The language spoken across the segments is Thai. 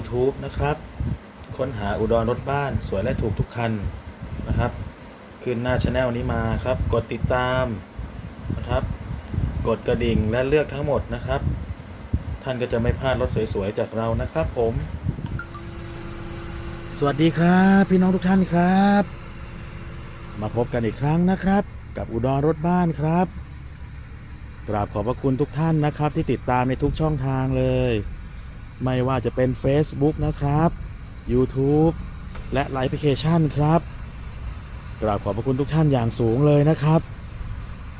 YouTube นะครับ ค้นหาอุดรรถบ้านสวยและถูกทุกคันนะครับ ขึ้นหน้าช anel นี้มาครับ กดติดตามนะครับ กดกระดิ่งและเลือกทั้งหมดนะครับ ท่านก็จะไม่พลาดรถสวยๆ จากเรานะครับผม สวัสดีครับ พี่น้องทุกท่านครับ มาพบกันอีกครั้งนะครับ กับอุดรรถบ้านครับกราบขอบพระคุณทุกท่านนะครับ ที่ติดตามในทุกช่องทางเลย ไม่ว่าจะเป็น Facebook นะครับ YouTube และไลฟ์แอปพลิเคชันครับกราบขอบพระคุณทุกท่านอย่างสูงเลยนะครับ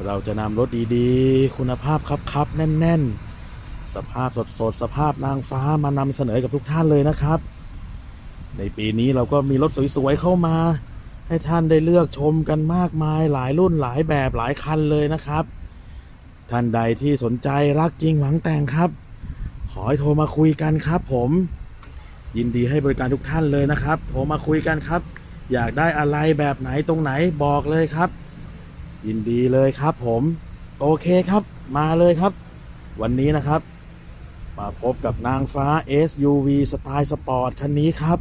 เราจะนำรถดีๆ คุณภาพครับๆแน่น ๆ สภาพสดๆสภาพนางฟ้ามานำเสนอกับทุกท่านเลยนะครับ ในปีนี้เราก็มีรถสวยๆเข้ามา ให้ท่านได้เลือกชมกันมากมายหลายรุ่นหลายแบบหลายคันเลยนะครับ ท่านใดที่สนใจรักจริงหวังแต่งครับ ขอให้โทรมาคุยกันครับผมยินดีให้บริการทุกท่านเลยนะครับ โทรมาคุยกันครับ อยากได้อะไรแบบไหนตรงไหนบอกเลยครับ ยินดีเลยครับผมโอเคครับมาเลยครับ วันนี้นะครับ มาพบกับนางฟ้า SUV สไตล์สปอร์ตคันนี้ครับ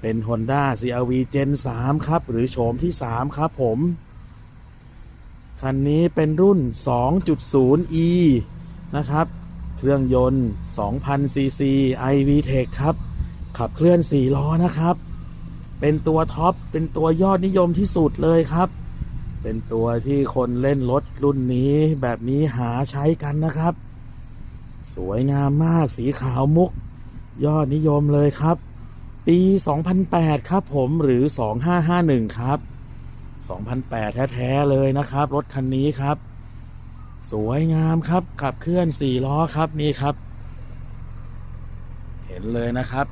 เป็น Honda CRV Gen 3 ครับ หรือโฉมที่ 3 ครับผม คันนี้เป็นรุ่น 2.0e นะครับ เครื่องยนต์ 2,000 cc iVTEC ครับ ขับเคลื่อน 4 ล้อนะครับ เป็นตัวท็อป เป็นตัวยอดนิยมที่สุดเลยครับ เป็นตัวที่คนเล่นรถรุ่นนี้แบบนี้หาใช้กันนะครับ สวยงามมากสีขาวมุก ยอดนิยมเลยครับ ปี 2008 ครับผมหรือ 2551 ครับ 2008 แท้ ๆ เลยนะครับ รถคันนี้ครับ สวยงามครับขับเคลื่อน4ล้อครับนี่ครับ เห็นเลยนะครับ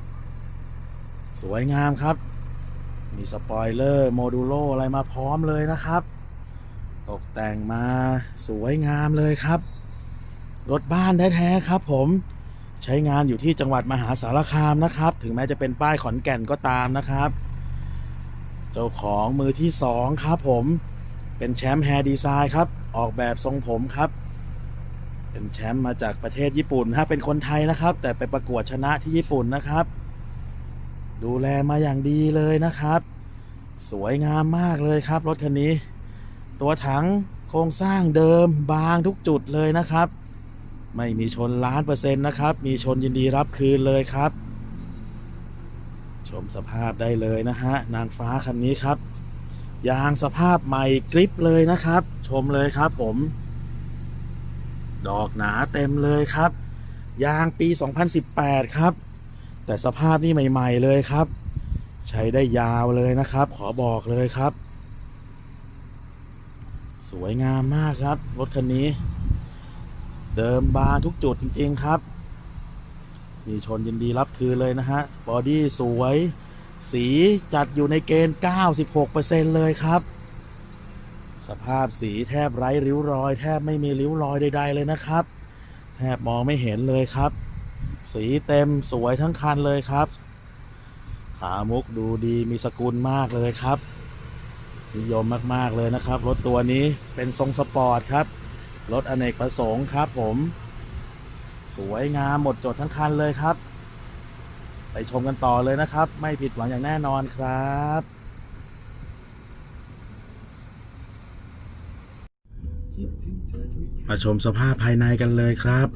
สวยงามครับ มีสปอยเลอร์โมดูโลอะไรมาพร้อมเลยนะครับ ตกแต่งมาสวยงามเลยครับ รถบ้านแท้ๆครับผมใช้งานอยู่ที่จังหวัดมหาสารคามนะครับ ถึงแม้จะเป็นป้ายขอนแก่นก็ตามนะครับ เจ้าของมือที่สองครับผมเป็นแชมป์แฮร์ดีไซน์ครับ ออกแบบทรงผมครับ เป็นแชมป์มาจากประเทศญี่ปุ่นฮะเป็นคนไทยนะครับ แต่ไปประกวดชนะที่ญี่ปุ่นนะครับ ดูแลมาอย่างดีเลยนะครับ สวยงามมากเลยครับ รถคันนี้ ตัวถังโครงสร้างเดิมบางทุกจุดเลยนะครับ ไม่มีชนล้านเปอร์เซ็นต์นะครับ มีชนยินดีรับคืนเลยครับ ชมสภาพได้เลยนะฮะนางฟ้าคันนี้ครับยางสภาพใหม่กริปเลยนะครับ มเลยครับผม ดอกหนาเต็มเลยครับ ยางปี 2018 ครับ แต่สภาพนี่ใหม่ ๆ เลยครับ ใช้ได้ยาวเลยนะครับ ขอบอกเลยครับ สวยงามมากครับ รถคันนี้ เดิมบางทุกจุดจริง ๆ ครับ มีชนยินดีรับคืนเลยนะฮะ บอดี้สวย สีจัดอยู่ในเกณฑ์ 96%เลยครับ สภาพสีแทบไร้ริ้วรอย แทบไม่มีริ้วรอยใด ๆ เลยนะครับ แทบมองไม่เห็นเลยครับ สีเต็มสวยทั้งคันเลยครับ ขามุกดูดีมีสกุลมากเลยครับ นิยมมากๆเลยนะครับ รถตัวนี้เป็นทรงสปอร์ตครับ รถอเนกประสงค์ครับผม สวยงามหมดจดทั้งคันเลยครับ ไปชมกันต่อเลยนะครับ ไม่ผิดหวังอย่างแน่นอนครับ มาชมสภาพภายในกันเลยครับ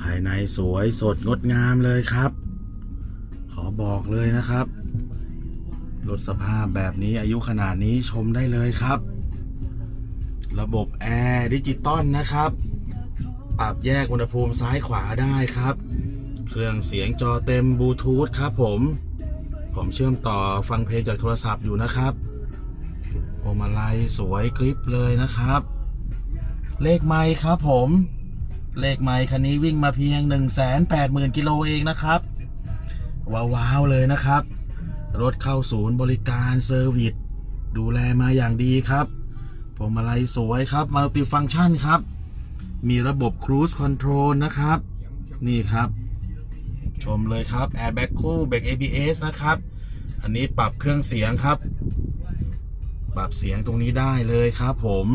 ภายในสวยสดงดงามเลยครับ ขอบอกเลยนะครับรถสภาพแบบนี้อายุขนาดนี้ชมได้เลยครับ ระบบแอร์ดิจิตอลนะครับ ปรับแยกอุณหภูมิซ้ายขวาได้ครับ เครื่องเสียงจอเต็มบลูทูธครับผม ผมเชื่อมต่อฟังเพลงจากโทรศัพท์อยู่นะครับ วงมาลัยสวยกริปเลยนะครับ เลขไมค์ครับผม เลขไมค์คันนี้วิ่งมาเพียง 180,000กิโลเองนะครับว้าวๆเลยนะครับ รถเข้าศูนย์บริการเซอร์วิสดูแลมาอย่างดีครับพวงมาลัยสวยครับมัลติฟัง c t ชันครับ มีระบบ Cruise Control นะครับ นี่ครับ ชมเลยครับ Airbag คู่เบรก ABS นะครับ อันนี้ปรับเครื่องเสียงครับ ปรับเสียงตรงนี้ได้เลยครับผม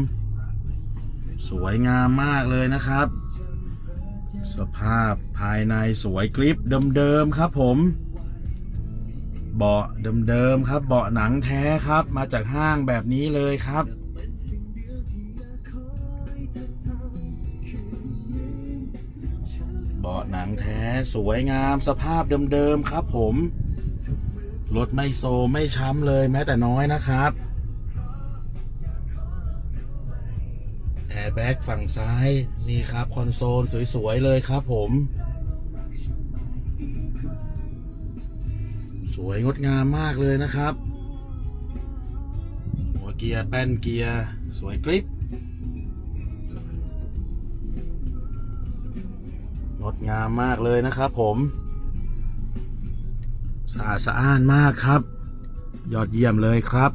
สวยงามมากเลยนะครับ สภาพภายในสวยกริปเดิมๆครับผม เบาะเดิมๆครับ เบาะหนังแท้ครับ มาจากห้างแบบนี้เลยครับเบาะหนังแท้สวยงามสภาพเดิมๆครับผม รถไม่โซไม่ช้ำเลยแม้แต่น้อยนะครับ แอร์แบ็กฝั่งซ้ายนี่ครับคอนโซลสวยๆเลยครับผม สวยงดงามมากเลยนะครับ หัวเกียร์แป้นเกียร์สวยกริบงดงามมากเลยนะครับผมสะอาดสะอ้านมากครับ ยอดเยี่ยมเลยครับ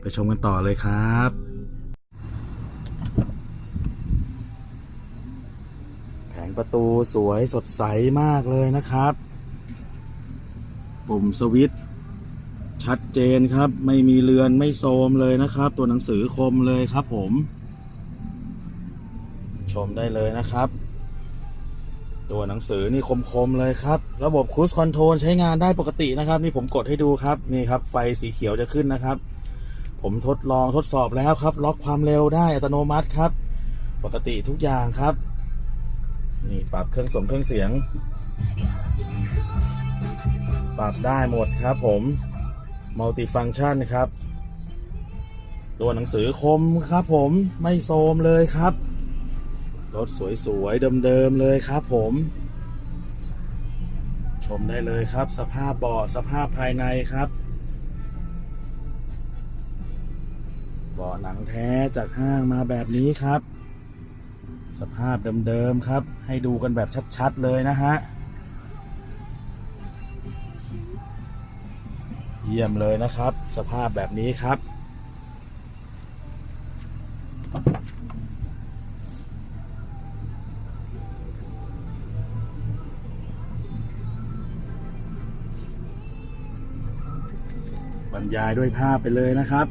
ไปชมกันต่อเลยครับ แผง ประตูสวยสดใสมากเลยนะครับ ปุ่มสวิตช์ชัดเจนครับ ไม่มีเลือนไม่โทรมเลยนะครับ ตัวหนังสือคมเลยครับผม ชมได้เลยนะครับ ตัวหนังสือนี่คมๆเลยครับ ระบบครู i คอนโทรลใช้งานได้ปกตินะครับ นี่ผมกดให้ดูครับนี่ครับ ไฟสีเขียวจะขึ้นนะครับ ผมทดลองทดสอบแล้วครับ ล็อกความเร็วได้อัตโนมัติครับ ปกติทุกอย่างครับ นี่ปรับเครื่องสมเครื่องเสียง ปรับได้หมดครับผมมัลติฟัง c t ชันครับ ตัวหนังสือคมครับผมไม่โทรมเลยครับ รถสวยๆเดิมๆเลยครับผม ชมได้เลยครับ สภาพเบาะสภาพภายในครับเบาะหนังแท้จากห้างมาแบบนี้ครับ สภาพเดิมๆครับ ให้ดูกันแบบชัดๆเลยนะฮะ เยี่ยมเลยนะครับ สภาพแบบนี้ครับ บรรยายด้วยภาพไปเลยนะครับ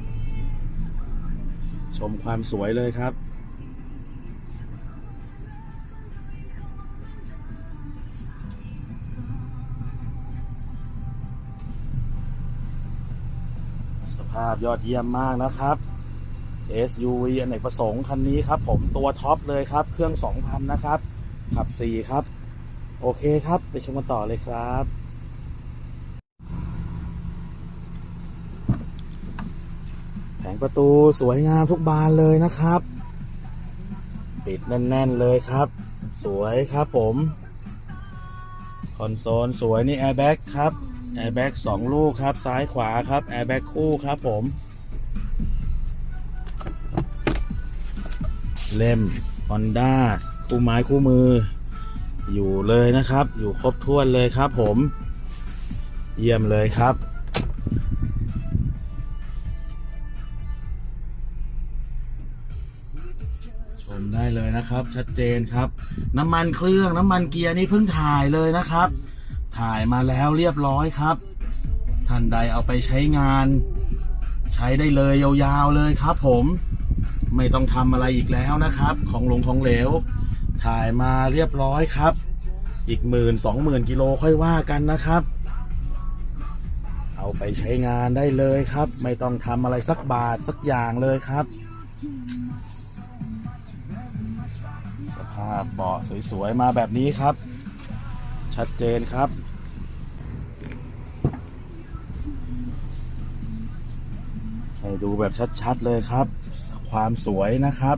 ชมความสวยเลยครับาพยอดเยี่ยมมากนะครับ SUV อเนกประสงค์คันนี้ครับ ผมตัวท็อปเลยครับ เครื่อง 2,000 นะครับ ขับ 4 ครับ โอเคครับ ไปชมกันต่อเลยครับแผงประตูสวยงามทุกบานเลยนะครับ ปิดแน่น ๆ เลยครับ สวยครับผม คอนโซลสวยนี่แอร์แบ็กครับ แอร์แบ็กสองลูกครับ ซ้ายขวาครับแอร์แบ็กคู่ครับผม เล่ม Honda คู่ไม้คู่มือ อยู่เลยนะครับ อยู่ครบถ้วนเลยครับผม เยี่ยมเลยครับชมได้เลยนะครับ ชัดเจนครับ น้ำมันเครื่องน้ำมันเกียร์นี่เพิ่งถ่ายเลยนะครับ ถ่ายมาแล้วเรียบร้อยครับ ท่านใดเอาไปใช้งาน ใช้ได้เลยยาวๆเลยครับผมไม่ต้องทำอะไรอีกแล้วนะครับ ของหลงของเหลว ถ่ายมาเรียบร้อยครับ อีกหมื่นสองหมื่นกิโลค่อยว่ากันนะครับ เอาไปใช้งานได้เลยครับ ไม่ต้องทำอะไรสักบาทสักอย่างเลยครับ สภาพเบาะสวยๆมาแบบนี้ครับ ชัดเจนครับ ให้ดูแบบชัดๆเลยครับ ความสวยนะครับ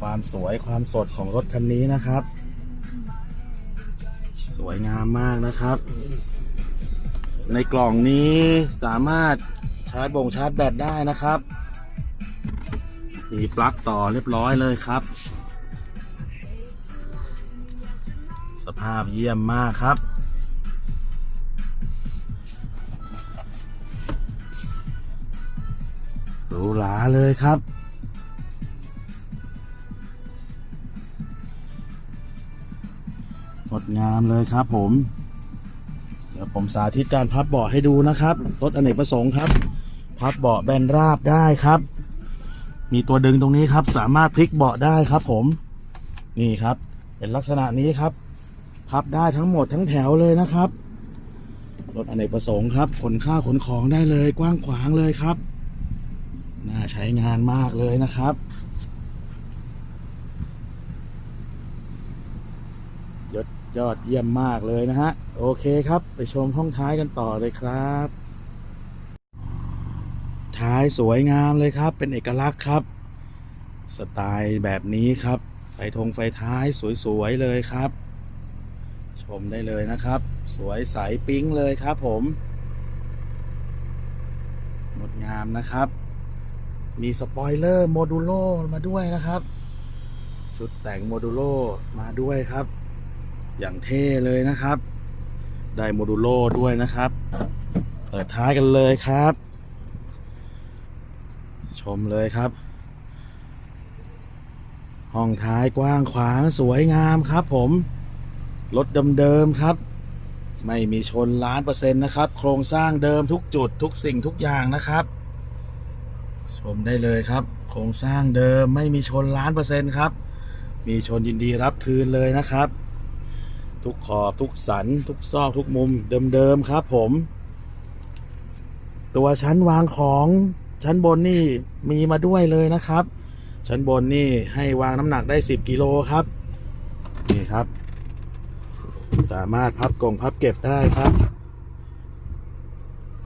ความสวยความสดของรถคันนี้นะครับ สวยงามมากนะครับ ในกล่องนี้สามารถชาร์จบ่งชาร์จแบตได้นะครับ มีปลั๊กต่อเรียบร้อยเลยครับาพเยี่ยมมากครับ หรูหราเลยครับ งดงามเลยครับผม เดี๋ยวผมสาธิตการพับเบาะให้ดูนะครับ รถอเนกประสงค์ครับ พับเบาะแบนราบได้ครับ มีตัวดึงตรงนี้ครับ สามารถพลิกเบาะได้ครับผม นี่ครับเป็นลักษณะนี้ครับ พับได้ทั้งหมดทั้งแถวเลยนะครับรถอเนกประสงค์ครับขนข้าวขนของได้เลยกว้างขวางเลยครับน่าใช้งานมากเลยนะครับยดยอดเยี่ยมมากเลยนะฮะ โอเคครับ ไปชมห้องท้ายกันต่อเลยครับ ท้ายสวยงามเลยครับ เป็นเอกลักษณ์ครับ สไตล์แบบนี้ครับ ไฟธงไฟท้ายสวยๆเลยครับ ชมได้เลยนะครับ สวยใสปิ๊งเลยครับผมงดงามนะครับ มีสปอยเลอร์โมดูโลมาด้วยนะครับชุดแต่งโมดูโลมาด้วยครับ อย่างเท่เลยนะครับ ได้โมดูโลด้วยนะครับ เปิดท้ายกันเลยครับ ชมเลยครับ ห้องท้ายกว้างขวางสวยงามครับผม รถเดิมๆครับ ไม่มีชนล้านเปอร์เซ็นต์นะครับ โครงสร้างเดิมทุกจุดทุกสิ่งทุกอย่างนะครับ ชมได้เลยครับ โครงสร้างเดิมไม่มีชนล้านเปอร์เซ็นต์ครับ มีชนยินดีรับคืนเลยนะครับ ทุกขอบทุกสัน ทุกซอกทุกมุมเดิมๆครับ ผม ตัวชั้นวางของชั้นบนนี่มีมาด้วยเลยนะครับ ชั้นบนนี่ให้วางน้ำหนักได้ 10กิโลครับ นี่ครับ สามารถพับกงพับเก็บได้ครับ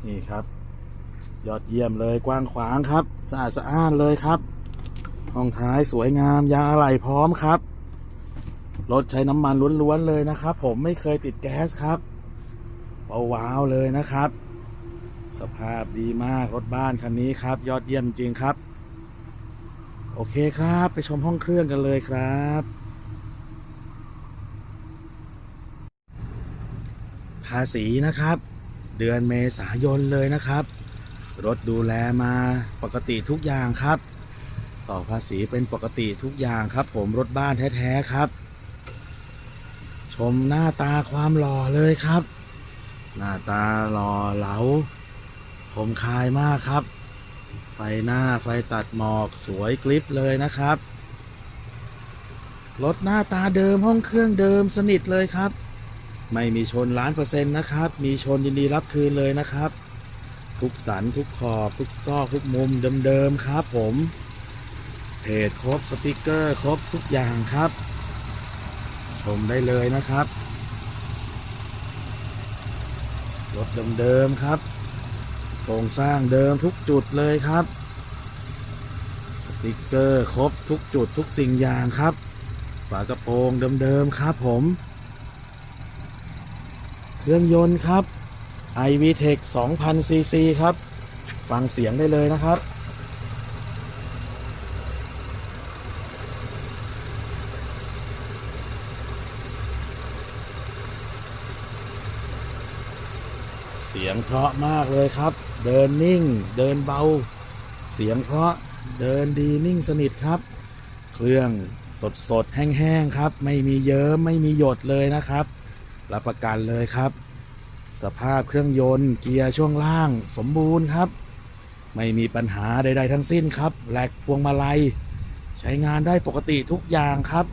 นี่ครับ ยอดเยี่ยมเลยกว้างขวางครับ สะอาดสะอ้านเลยครับห้องท้ายสวยงามยางอะไหล่พร้อมครับรถใช้น้ำมันล้วนๆเลยนะครับ ผมไม่เคยติดแก๊สครับว้าวเลยนะครับ สภาพดีมากรถบ้านคันนี้ครับ ยอดเยี่ยมจริงครับ โอเคครับ ไปชมห้องเครื่องกันเลยครับ ภาษีนะครับ เดือนเมษายนเลยนะครับ รถดูแลมาปกติทุกอย่างครับ ต่อภาษีเป็นปกติทุกอย่างครับ ผมรถบ้านแท้ๆครับ ชมหน้าตาความหล่อเลยครับ หน้าตาหล่อเหลาคมคายมากครับ ไฟหน้าไฟตัดหมอกสวยกริปเลยนะครับรถหน้าตาเดิมห้องเครื่องเดิมสนิทเลยครับ ไม่มีชนล้านเปอร์เซ็นต์นะครับ มีชนยินดีรับคืนเลยนะครับ ทุกสันทุกขอบทุกซอกทุกมุมเดิมๆครับผมเพจครบสติกเกอร์ครบทุกอย่างครับ ชมได้เลยนะครับรถเดิมๆครับโครงสร้างเดิมทุกจุดเลยครับ สติกเกอร์ครบทุกจุดทุกสิ่งอย่างครับ ฝากระโปรงเดิมๆครับผม เครื่องยนต์ครับ iVTEC 2000 cc ครับ ฟังเสียงได้เลยนะครับเสียงเพราะมากเลยครับ เดินนิ่ง เดินเบา เสียงเพราะ เดินดีนิ่งสนิทครับ เครื่องสดสดแห้งๆครับ ไม่มีเยิ้มไม่มีหยดเลยนะครับ รับประกันเลยครับ สภาพเครื่องยนต์เกียร์ช่วงล่างสมบูรณ์ครับ ไม่มีปัญหาใด ๆ ทั้งสิ้นครับแหลกพวงมาลัย ใช้งานได้ปกติทุกอย่างครับ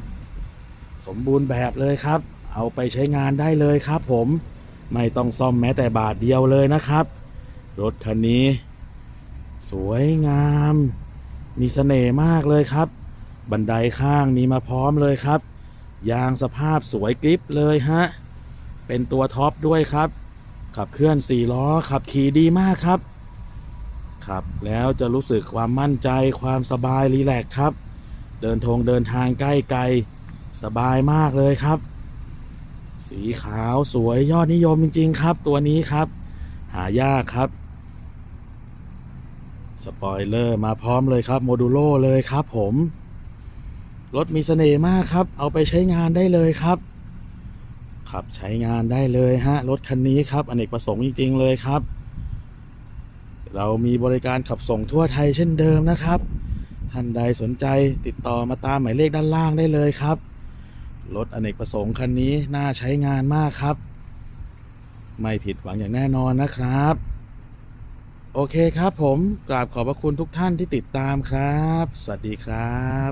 สมบูรณ์แบบเลยครับ เอาไปใช้งานได้เลยครับ ผมไม่ต้องซ่อมแม้แต่บาทเดียวเลยนะครับ รถคันนี้ สวยงาม มีเสน่ห์มากเลยครับ บันไดข้างมีมาพร้อมเลยครับยางสภาพสวยกริปเลยฮะ เป็นตัวท็อปด้วยครับ ขับเคลื่อน4ล้อขับขี่ดีมากครับขับแล้วจะรู้สึกความมั่นใจความสบายรีแลกครับ เดินทงเดินทางใกล้ไกลสบายมากเลยครับ สีขาวสวยยอดนิยมจริง ๆ ครับ ตัวนี้ครับ หายากครับสปอยเลอร์มาพร้อมเลยครับโมดูโลเลยครับผม รถมีเสน่ห์มากครับ เอาไปใช้งานได้เลยครับ ขับใช้งานได้เลยฮะ รถคันนี้ครับ อเนกประสงค์จริง ๆ เลยครับ เรามีบริการขับส่งทั่วไทยเช่นเดิมนะครับ ท่านใดสนใจติดต่อมาตามหมายเลขด้านล่างได้เลยครับ รถอเนกประสงค์คันนี้น่าใช้งานมากครับ ไม่ผิดหวังอย่างแน่นอนนะครับ โอเคครับผมกราบขอบพระคุณทุกท่านที่ติดตามครับ สวัสดีครับ